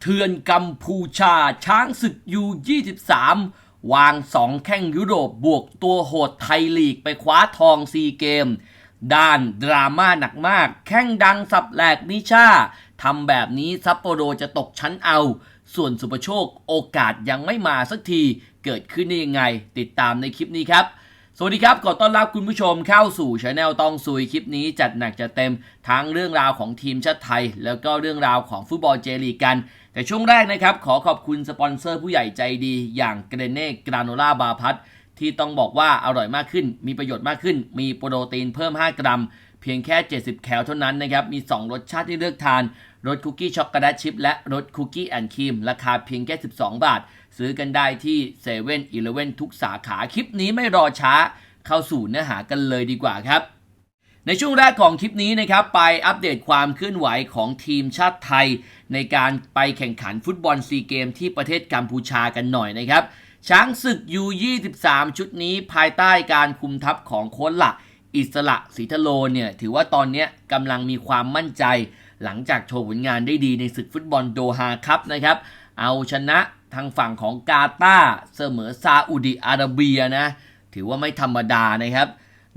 เทือนกัมพูชาช้างศึกยู23 วางสองแข้งยุโรปบวกตัวโหดไทยลีกไปคว้าทองซีเกม ด้านดราม่าหนักมาก แข้งดังสับแหลกนิชาทำแบบนี้ซัปโปโรจะตกชั้นเอา ส่วนสุปโชคโอกาสยังไม่มาสักทีเกิดขึ้นได้ยังไง ติดตามในคลิปนี้ครับ สวัสดีครับ ขอต้อนรับคุณผู้ชมเข้าสู่ช anel ต้องซุยคลิปนี้จัดหนักจัดเต็มทั้งเรื่องราวของทีมชาติไทย แล้วก็เรื่องราวของฟุตบอลเจลีกัน แต่ช่วงแรกนะครับ ขอขอบคุณสปอนเซอร์ผู้ใหญ่ใจดี อย่างเกรเน่กราโนล่าบาพัทที่ต้องบอกว่าอร่อยมากขึ้น มีประโยชน์มากขึ้น มีโปรตีนเพิ่ม 5 กรัม เพียงแค่ 70 แคลเท่านั้นนะครับ มี 2 รสชาติที่เลือกทาน รสคุกกี้ช็อกโกแลตชิพและรสคุกกี้แอนด์ครีม ราคาเพียงแค่ 12 บาท ซื้อกันได้ที่7 e เ e ่ e อทุกสาขาคลิปนี้ไม่รอช้าเข้าสู่เนื้อหากันเลยดีกว่าครับ ในช่วงแรกของคลิปนี้นะครับ ไปอัปเดตความเคลื่อนไหวของทีมชาติไทย ในการไปแข่งขันฟุตบอลซีเกมที่ประเทศกัมพูชากันหน่อยนะครับ ช้างศึก U23 ชุดนี้ภายใต้การคุมทัพของโค้ชหลักอิสระศรีทะโลเนี่ยถือว่าตอนนี้กำลังมีความมั่นใจ หลังจากโชว์ผลงานได้ดีในศึกฟุตบอลโดฮาครับนะครับ เอาชนะทางฝั่งของกาตาร์เสมอซาอุดิอาระเบียนะ ถือว่าไม่ธรรมดานะครับ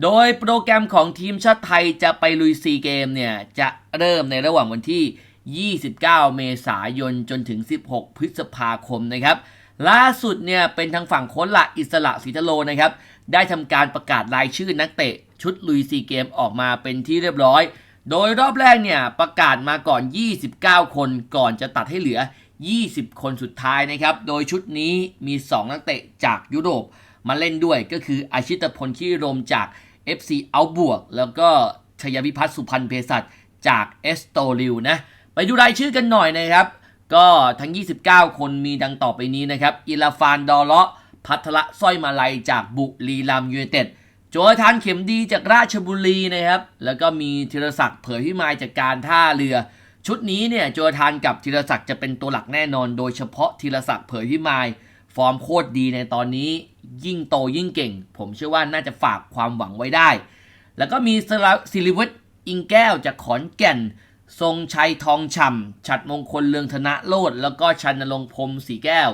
โดยโปรแกรมของทีมชาติไทยจะไปลุยซีเกมเนี่ย จะเริ่มในระหว่างวันที่ 29 เมษายนจนถึง 16 พฤษภาคมนะครับ ล่าสุดเนี่ยเป็นทางฝั่งโค้ชละอิสระศรีทโลนะครับ ได้ทำการประกาศรายชื่อนักเตะชุดลุยซีเกมออกมาเป็นที่เรียบร้อย โดยรอบแรกเนี่ยประกาศมาก่อน 29 คนก่อนจะตัดให้เหลือ 20 คนสุดท้ายนะครับ โดยชุดนี้มี 2 นักเตะจากยุโรปมาเล่นด้วยก็คืออาชิตพลขี้รมจาก FC เอาบวก แล้วก็ชยวิพัฒน์สุพรรณเภสัชจากเอสโตริวนะ ไปดูรายชื่อกันหน่อยนะครับ ก็ทั้ง 29 คนมีดังต่อไปนี้นะครับอิลาฟานดอเลาะพัทละสร้อยมาลัยจากบุรีรัมย์ยูไนเต็ด โจทานเข็มดีจากราชบุรีนะครับ แล้วก็มีธีรศักดิ์เผยพิมายจากการท่าเรือ ชุดนี้เนี่ยโจทานกับธีรศักดิ์จะเป็นตัวหลักแน่นอน โดยเฉพาะธีรศักดิ์เผยพิมาย ฟอร์มโคตรดีในตอนนี้ ยิ่งโตยิ่งเก่ง ผมเชื่อว่าน่าจะฝากความหวังไว้ได้ แล้วก็มีศิริวัตรอิงแก้วจากขอนแก่น ทรงชัยทองฉ่ำฉัดมงคลเลืองธนะโลดแล้วก็ชันนรงพรมสีแก้ว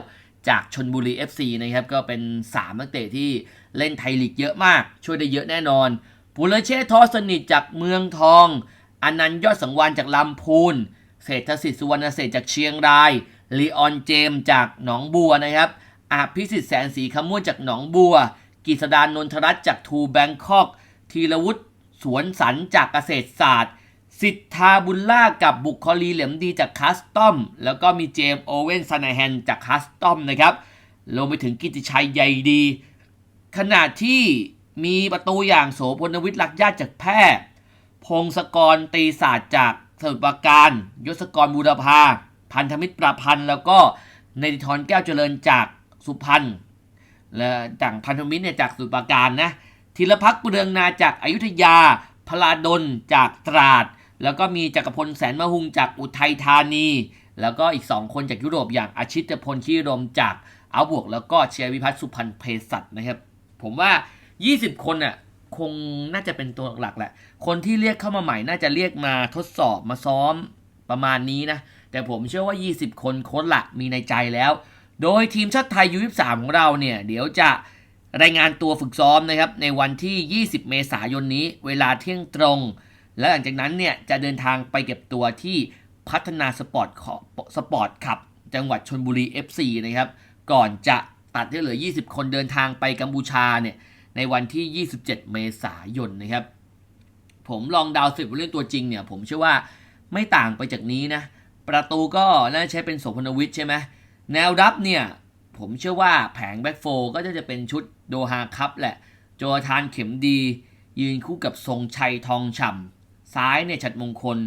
จากชนบุรี FC นะครับก็เป็น3นักเตะที่ เล่นไทยลีกเยอะมาก ช่วยได้เยอะแน่นอนปุรเชษทอสนิทจากเมืองทองอนันต์ยอดสังวานจากลำพูนเศรษฐศิษย์สุวรรณเศรษจากเชียงรายลีออนเจมจากหนองบัวนะครับอาภิสิทธิ์แสนสีคำม่วนจากหนองบัว กิษดานนทรัตน์จากทูแบงคอกธีรวุฒิสวนสันจากเกษตรศาสตร์ สิทธาบุญล่ากับบุคคลีเหลี่ยมดีจากคัสตอม แล้วก็มีเจมโอเวนซานาแฮนจากคัสตอมนะครับรวมไปถึงกิติชัยใหญ่ดี ขณะที่มีประตูอย่างโสพลวิทย์ลักญาติจากแพร่พงศกรตีศาสตร์จากสมุทรปราการ ยศกรบูรพาพันธมิตรประพันธ์ แล้วก็ในทรแก้วเจริญจากสุพรรณและจากพันธมิตรเนี่ยจากสุทรปราการนะธีรพักษ์เรืองนาจากอายุทยา พลาดลจากตราด แล้วก็มีจักรพลแสนมะฮุงจากอุทัยธานี แล้วก็อีก 2 คนจากยุโรปอย่างอาชิตพลชีรมจากอาบวก แล้วก็เชียร์วิพัฒน์สุพรรณเภสัชนะครับ ผมว่า 20 คนน่ะคงน่าจะเป็นตัวหลักแหละ คนที่เรียกเข้ามาใหม่น่าจะเรียกมาทดสอบมาซ้อมประมาณนี้นะ แต่ผมเชื่อว่า 20 คนโค้ชหลักมีในใจแล้ว โดยทีมชาติไทยยู23ของเราเนี่ย เดี๋ยวจะรายงานตัวฝึกซ้อมนะครับ ในวันที่ 20 เมษายนนี้ เวลาเที่ยงตรง และหลังจากนั้นเนี่ยจะเดินทางไปเก็บตัวที่พัฒนาสปอร์ตสปอร์ตขับ จังหวัดชนบุรี FC นะครับ ก่อนจะ ตัดที่เหลือ 20 คนเดินทางไปกัมพูชาเนี่ยในวันที่ 27 เมษายนนะครับ ผมลองดาวสิบเรื่องตัวจริงเนี่ย ผมเชื่อว่าไม่ต่างไปจากนี้นะ ประตูก็น่าใช้เป็นโสพนวิทใช่ไหมแนวรับเนี่ย ผมเชื่อว่าแผงแบ็กโฟก็จะเป็นชุดโดฮาคัพแหละ โจทานเข็มดี ยืนคู่กับทรงชัยทองฉ่ำซ้ายเนี่ยฉัดมงคล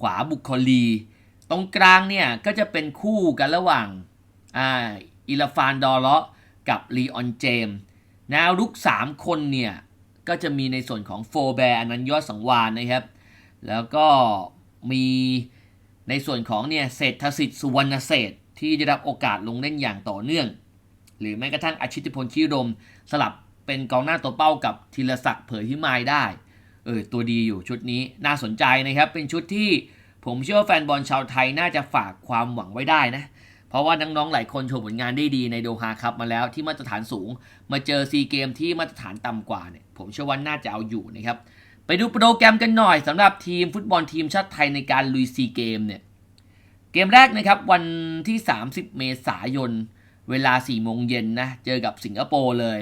ขวาบุคคลี ตรงกลางเนี่ยก็จะเป็นคู่กันระหว่างอ่าอิลฟานดอเลาะ กับลีออนเจมแนวรุก 3 คนเนี่ย ก็จะมีในส่วนของโฟแบร์อนันยอดสังวานนะครับ แล้วก็มีในส่วนของเนี่ยเศรษฐสิทธิ์สุวรรณเศษที่ได้รับโอกาสลงเล่นอย่างต่อเนื่อง หรือแม้กระทั่งอาชิตพลชีรม สลับเป็นกองหน้าตัวเป้ากับธีรศักดิ์เผยพิมายได้เออตัวดีอยู่ชุดนี้น่าสนใจนะครับ เป็นชุดที่ผมเชื่อว่าแฟนบอลชาวไทยน่าจะฝากความหวังไว้ได้นะเพราะว่าน้องๆหลายคนโชว์ผลงานได้ดีในโดฮาครับมาแล้วที่มาตรฐานสูง มาเจอซีเกมที่มาตรฐานต่ำกว่าเนี่ยผมเชื่อว่าน่าจะเอาอยู่นะครับไปดูโปรแกรมกันหน่อยสำหรับทีมฟุตบอลทีมชาติไทยในการลุยซีเกมเนี่ยเกมแรกนะครับวันที่ 30 เมษายน เวลา4โมงเย็นนะเจอกับสิงคโปร์เลย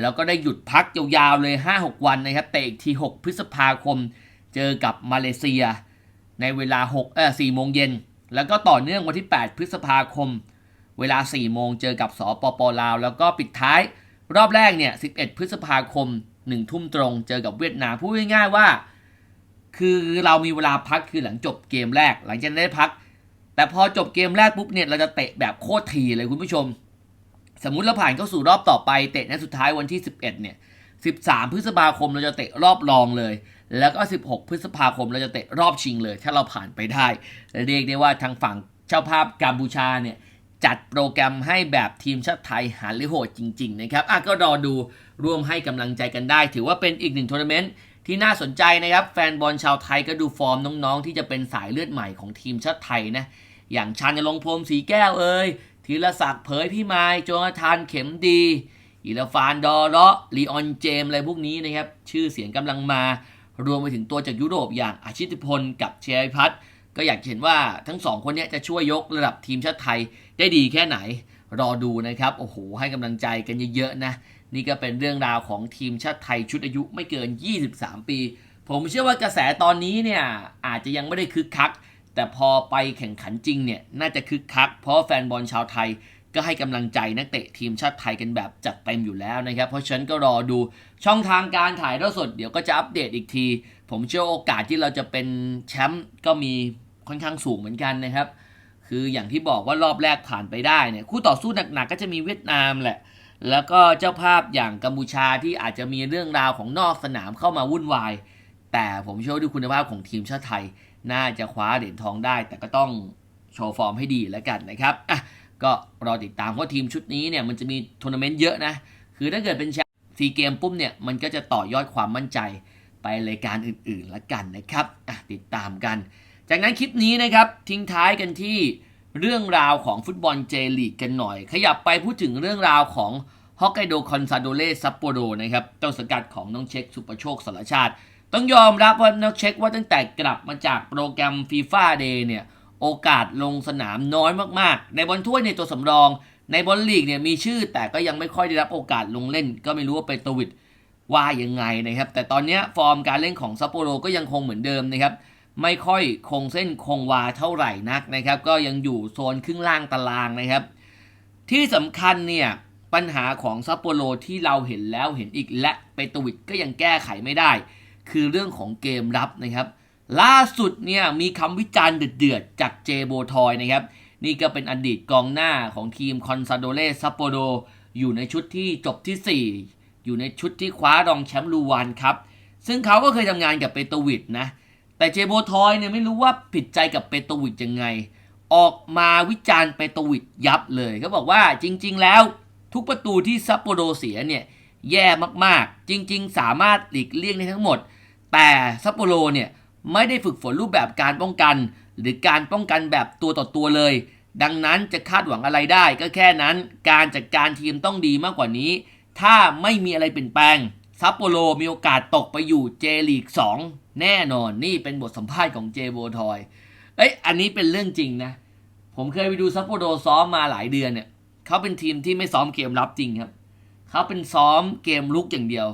แล้วก็ได้หยุดพักยาวๆเลย 5-6 วันนะครับเตะอีกที 6 พฤษภาคม เจอกับมาเลเซีย ในเวลา6เออ4โมงเย็น แล้วก็ต่อเนื่องวันที่ 8 พฤษภาคม เวลา 4 โมงเจอกับสปปลาว แล้วก็ปิดท้ายรอบแรกเนี่ย 11 พฤษภาคม 1 ทุ่มตรงเจอกับเวียดนามพูดง่ายๆว่า คือเรามีเวลาพักคือหลังจบเกมแรก หลังจากนั้นได้พัก แต่พอจบเกมแรกปุ๊บเนี่ยเราจะเตะแบบโคตรทีเลยคุณผู้ชม สมมุติเราผ่านเข้าสู่รอบต่อไปเตะนัดสุดท้ายวันที่ 11 เนี่ย 13 พฤษภาคมเราจะเตะรอบรองเลย แล้วก็ 16 พฤษภาคมเราจะเตะรอบชิงเลย ถ้าเราผ่านไปได้ เรียกได้ว่าทางฝั่งเจ้าภาพกัมพูชาเนี่ยจัดโปรแกรมให้แบบทีมชาติไทยหาลิโหดจริง ๆ นะครับอะก็รอดูร่วมให้กำลังใจกันได้ ถือว่าเป็นอีกหนึ่งทัวร์นาเมนต์ที่น่าสนใจนะครับ แฟนบอลชาวไทยก็ดูฟอร์มน้องๆ ที่จะเป็นสายเลือดใหม่ของทีมชาติไทยนะ อย่างชันยลงพรมสีแก้วเอ่ยธีรศักดิ์เผยพี่ไม้โจนาธานเข็มดี อิลฟานดอร์เลาะลีออนเจมอะไรพวกนี้นะครับ ชื่อเสียงกำลังมารวมไปถึงตัวจากยุโรปอย่างอาชิตพลกับเชยพัฒน์ก็อยากเห็นว่าทั้งสองคนนี้จะช่วยยกระดับทีมชาติไทยได้ดีแค่ไหน รอดูนะครับ โอ้โห ให้กำลังใจกันเยอะๆนะ นี่ก็เป็นเรื่องราวของทีมชาติไทยชุดอายุไม่เกิน 23 ปี ผมเชื่อว่ากระแสตอนนี้เนี่ยอาจจะยังไม่ได้คึกคัก แต่พอไปแข่งขันจริงเนี่ยน่าจะคึกคัก เพราะแฟนบอลชาวไทย ก็ให้กำลังใจนักเตะทีมชาติไทยกันแบบจัดเต็มอยู่แล้วนะครับ เพราะฉะนั้นก็รอดูช่องทางการถ่ายทอดสด เดี๋ยวก็จะอัปเดตอีกที ผมเชื่อโอกาสที่เราจะเป็นแชมป์ก็มีค่อนข้างสูงเหมือนกันนะครับ คืออย่างที่บอกว่ารอบแรกผ่านไปได้เนี่ยคู่ต่อสู้หนักๆก็จะมีเวียดนามแหละ แล้วก็เจ้าภาพอย่างกัมพูชาที่อาจจะมีเรื่องราวของนอกสนามเข้ามาวุ่นวาย แต่ผมเชื่อว่าด้วยคุณภาพของทีมชาติไทย น่าจะคว้าเหรียญทองได้ แต่ก็ต้องโชว์ฟอร์มให้ดีแล้วกันนะครับอะ ก็รอติดตามเพราทีมชุดนี้เนี่ยมันจะมีทัวร์นาเมนต์เยอะนะ คือถ้าเกิดเป็นแชมป์ซีเกมปุ๊บเนี่ยมันก็จะต่อยอดความมั่นใจไปรายการอื่นๆแล้วกันนะครับติดตามกัน จากนั้นคลิปนี้นะครับทิ้งท้ายกันที่เรื่องราวของฟุตบอลเจลีกกันหน่อย ขยับไปพูดถึงเรื่องราวของฮอกไกโดคอนซาโดเลซัปโปโรนะครับต้นสังกัดของน้องเช็คสุประโชคสารชาติ ต้องยอมรับว่าน้องเช็คว่าตั้งแต่กลับมาจากโปรแกรมฟีฟ่าเดย์เนี่ย โอกาสลงสนามน้อยมากๆ ในบอลถ้วยในตัวสำรอง ในบอลลีกเนี่ยมีชื่อแต่ก็ยังไม่ค่อยได้รับโอกาสลงเล่น ก็ไม่รู้ว่าเป็นตัววิดว่ายังไงนะครับ แต่ตอนนี้ฟอร์มการเล่นของซัปโปโรก็ยังคงเหมือนเดิมนะครับไม่ค่อยคงเส้นคงวาเท่าไหร่นักนะครับ ก็ยังอยู่โซนครึ่งล่างตารางนะครับ ที่สำคัญเนี่ยปัญหาของซัปโปโรที่เราเห็นแล้วเห็นอีกและเปโตวิดก็ยังแก้ไขไม่ได้ คือเรื่องของเกมรับนะครับ ล่าสุดเนี่ยมีคำวิจารณ์เดือดๆ จากเจโบทอยนะครับ นี่ก็เป็นอดีตกองหน้าของทีมคอนซาโดเล่ซัปโปโรอยู่ในชุดที่จบที่ 4 อยู่ในชุดที่คว้ารองแชมป์ลูวานครับ ซึ่งเขาก็เคยทำงานกับเปโตวิดนะ แต่เจโบทอยเนี่ยไม่รู้ว่าผิดใจกับเปโตวิดยังไง ออกมาวิจารณ์เปโตวิดยับเลยเขาบอกว่าจริง ๆ แล้วทุกประตูที่ซัปโปโรเสียเนี่ยแย่มากๆ จริง ๆ สามารถหลีกเลี่ยงได้ทั้งหมด แต่ซัปโปโรเนี่ย ไม่ได้ฝึกฝนรูปแบบการป้องกัน หรือการป้องกันแบบตัวต่อตัวเลย ดังนั้นจะคาดหวังอะไรได้ก็แค่นั้น การจัดการทีมต้องดีมากกว่านี้ ถ้าไม่มีอะไรเปลี่ยนแปลงซัปโปโรมีโอกาสตกไปอยู่เจลีก2แน่นอนนี่เป็นบทสัมภาษณ์ของเจโบทอยเอ้ยอันนี้เป็นเรื่องจริงนะ ผมเคยไปดูซัปโปโรซ้อมมาหลายเดือนเนี่ยเขาเป็นทีมที่ไม่ซ้อมเกมรับจริงครับเขาเป็นซ้อมเกมลุกอย่างเดียว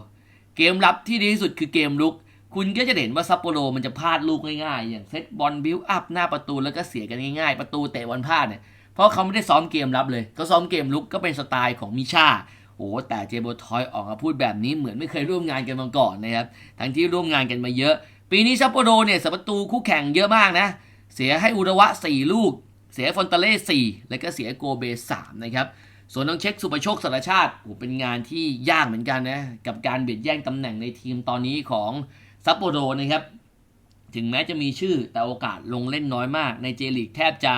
เกมรับที่ดีที่สุดคือเกมลุก คุณก็จะเห็นว่าซัปโปโรมันจะพลาดลูกง่ายๆ อย่างเซตบอลบิวอัพหน้าประตูแล้วก็เสียกันง่ายๆ ประตูเตะบอลพลาดเนี่ย เพราะเขาไม่ได้ซ้อมเกมรับเลย เขาซ้อมเกมลุกก็เป็นสไตล์ของมิชาโอ้แต่เจโบทอยออกมาพูดแบบนี้เหมือนไม่เคยร่วมงานกันมาก่อนนะครับ ทั้งที่ร่วมงานกันมาเยอะ ปีนี้ซัปโปโรเนี่ยเสียประตูคู่แข่งเยอะมากนะ เสียให้อุระวะ 4 ลูก เสียฟอนตาเล่4แล้วก็เสียโกเบ3นะครับ ส่วนน้องเช็คสุประโชคสารชาติโอ้เป็นงานที่ยากเหมือนกันนะกับการเบียดแย่งตำแหน่งในทีมตอนนี้ของซัปโปโรนะครับ ถึงแม้จะมีชื่อแต่โอกาสลงเล่นน้อยมากในเจลีกแทบจะ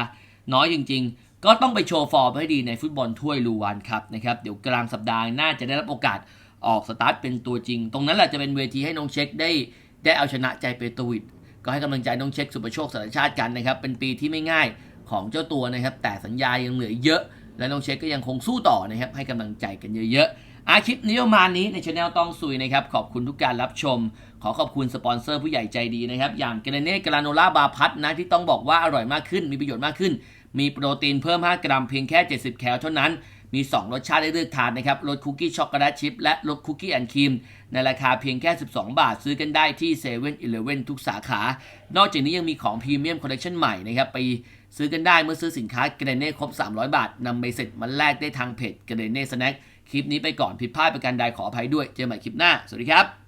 น้อยจริง ๆ ก็ต้องไปโชว์ฟอร์มให้ดีในฟุตบอลถ้วยลูวานครับนะครับเดี๋ยวกลางสัปดาห์น่าจะได้รับโอกาสออกสตาร์ทเป็นตัวจริง ตรงนั้นแหละจะเป็นเวทีให้น้องเช็คได้ได้เอาชนะใจเปโตวิดก็ให้กำลังใจน้องเช็คสุประโชคสารชาติกันนะครับเป็นปีที่ไม่ง่ายของเจ้าตัวนะครับแต่สัญญายังเหลือเยอะ และน้องเช็คก็ยังคงสู้ต่อนะครับให้กำลังใจกันเยอะๆอาคลิปนี้ประมาณนี้ในช anel ต้องซุยนะครับขอบคุณทุกการรับชม ขอขอบคุณสปอนเซอร์ผู้ใหญ่ใจดีนะครับอย่างเกรเน่กราโนล่าบาพัทนะที่ต้องบอกว่าอร่อยมากขึ้น มีประโยชน์มากขึ้น มีโปรตีนเพิ่ม 5 กรัมเพียงแค่ 70 แคลเท่านั้นมี 2 รสชาติให้เลือกทานนะครับ รสคุกกี้ช็อกโกแลตชิพและรสคุกกี้แอนด์ครีม ในราคาเพียงแค่ 12 บาทซื้อกันได้ที่7 e เ e ่ e อทุกสาขา นอกจากนี้ยังมีของพรีเมียมคอลเลคชันใหม่นะครับ ไป ซื้อกันได้เมื่อซื้อสินค้าเกรเน่ครบ 300 บาทนำใบเสร็จมาแลกได้ทางเพจเกรเน่สแน็คคลิปนี้ไปก่อนผิดพลาดประการใดขออภัยด้วยเจอกันใหม่คลิปหน้า สวัสดีครับ